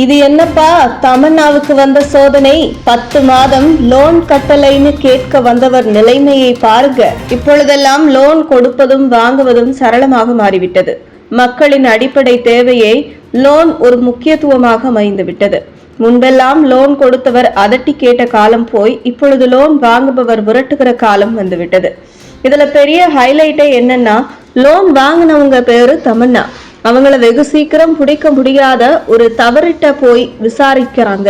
இது என்னப்பா? தமன்னாவுக்கு வந்த சோதனை. பத்து மாதம் லோன் கட்டலைன்னு கேட்க வந்தவர் நிலைமையை பாருங்க. இப்பொழுதெல்லாம் லோன் கொடுப்பதும் வாங்குவதும் சரளமாக மாறிவிட்டது. மக்களின் அடிப்படை தேவையை லோன் ஒரு முக்கியத்துவமாக அமைந்து விட்டது முன்பெல்லாம் லோன் கொடுத்தவர் அதட்டி கேட்ட காலம் போய் இப்பொழுது லோன் வாங்குபவர் விரட்டுகிற காலம் வந்துவிட்டது. இதுல பெரிய ஹைலைட்டே என்னன்னா லோன் வாங்கினவங்க பேரு தமன்னா அவங்கள வெகு சீக்கிரம் பிடிக்க முடியாத ஒரு தவறிட்ட போய் விசாரிக்கிறாங்க.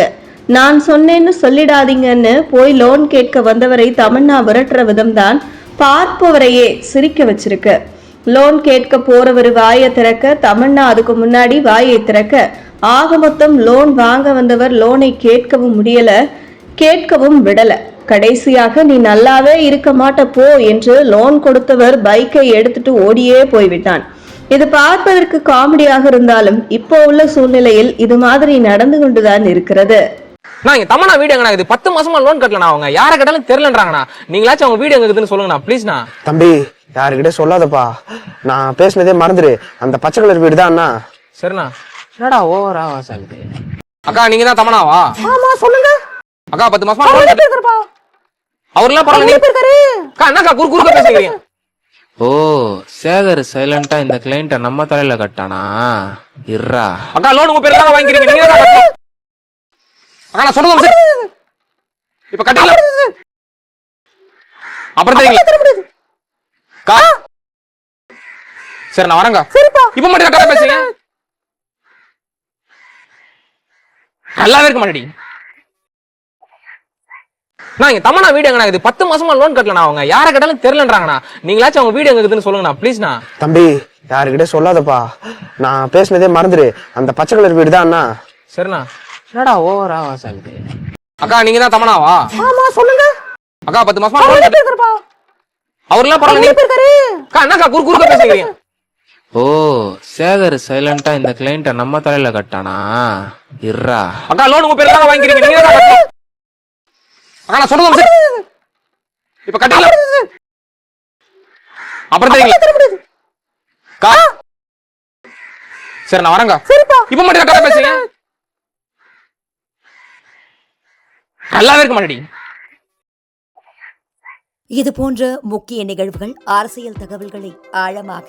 நான் சொன்னேன்னு சொல்லிடாதீங்கன்னு போய் லோன் கேட்க வந்தவரை தமன்னா விரட்டுற விதம்தான் பார்ப்பவரையே சிரிக்க வச்சிருக்கு. லோன் கேட்க போறவர் வாயை திறக்க தமன்னா அதுக்கு முன்னாடி வாயை திறக்க ஆக மொத்தம் லோன் வாங்க வந்தவர் லோனை கேட்கவும் முடியல கேட்கவும் விடல. கடைசியாக நீ நல்லாவே இருக்க மாட்ட போ என்று லோன் கொடுத்தவர் பைக்கை எடுத்துட்டு ஓடியே போய்விட்டான். இது பார்ப்பதற்கு காமெடியாக இருந்தாலும் இப்போ உள்ள சூழ்நிலையில் இது மாதிரி நடந்து கொண்டுதான் இருக்கிறது. நான் இங்க தமனா வீடு எங்கண்ணா இது பத்து மாசமா லோன் கட்டலண்ணா அவங்க. யார கேட்டாலும் தெரியலன்றாங்கண்ணா. நீங்களாச்சும் அவங்க வீடு எங்க இருக்குதுன்னு சொல்லுங்கண்ணா ப்ளீஸ்ண்ணா தம்பி யாருக்கிட்ட சொல்லாதப்பா. நான் பேசினதே மறந்துடு அந்த பச்சை கலர் வீடு தான் அண்ணா சரிண்ணா. என்னடா ஓவரா வாசாலுது அக்கா நீங்க தான் தமனாவா ஆமா சொல்லுங்க. அக்கா பத்து மாசமா loan கட்டல. இருப்பா அவர்லாம் பரவாயில்ல அக்கா என்னக்கா குறு குறுக்க பேசுறீங்க ஓ சேகர் சைலண்டா இந்த கிளைண்ட நம்ம தலையில கட்டானா? இர்ரா. அக்கா லோன் உங்க பேர்ல தான் வாங்கிக்கிறீங்க? நீங்க தான் கட்டணும். அக்கா நான் சொல்றது சரி. இப்ப கட்டல அப்புறம் தெரியுங்களா? அக்கா. சரி நான் வரேங்க இப்ப மட்டும் கரெக்டா பேசுறீங்க? நல்லாவே இருக்க மாட்டேடி. நான் இங்க தமனா வீடு எங்கண்ணா இது பத்து மாசமா லோன் கட்டலண்ணா அவங்க. யார கேட்டாலும் தெரியலன்றாங்கண்ணா. நீங்களாச்சும் அவங்க வீடு எங்க இருக்குதுன்னு சொல்லுங்கண்ணா ப்ளீஸ்ண்ணா தம்பி யாருக்கிட்ட சொல்லாதப்பா. நான் பேசினதே மறந்துடு. அந்த பச்சை கலர் வீடு தான் அண்ணா. சரிண்ணா. என்னடா ஓவரா வாசாலுது அக்கா நீங்க தான் தமனாவா ஆமா சொல்லுங்க. அக்கா பத்து மாசமா loan கட்டல. இருப்பா அவர்லாம் பரவாயில்ல நீ- இருக்காரு அக்கா என்னக்கா குறு குறுக்க பேசுறீங்க ஓ சேகர் சைலண்டா இந்த கிளைண்ட நம்ம தலையில கட்டானா? இர்ரா. அக்கா லோன் உங்க பேர்ல வாங்கிக்கிறீங்க. நீங்க தான் கட்டணும். அக்கா நான் சொல்றது சரி. இப்ப கட்டல அப்புறம் தெரியுங்களா? அக்கா சரி நான் வரேங்க இப்ப மட்டும் கரெக்டா பேசுறீங்க நல்லாவே இருக்க மாட்டேடி. இது போன்ற முக்கிய நிகழ்வுகள் அரசியல் தகவல்களை ஆழமாக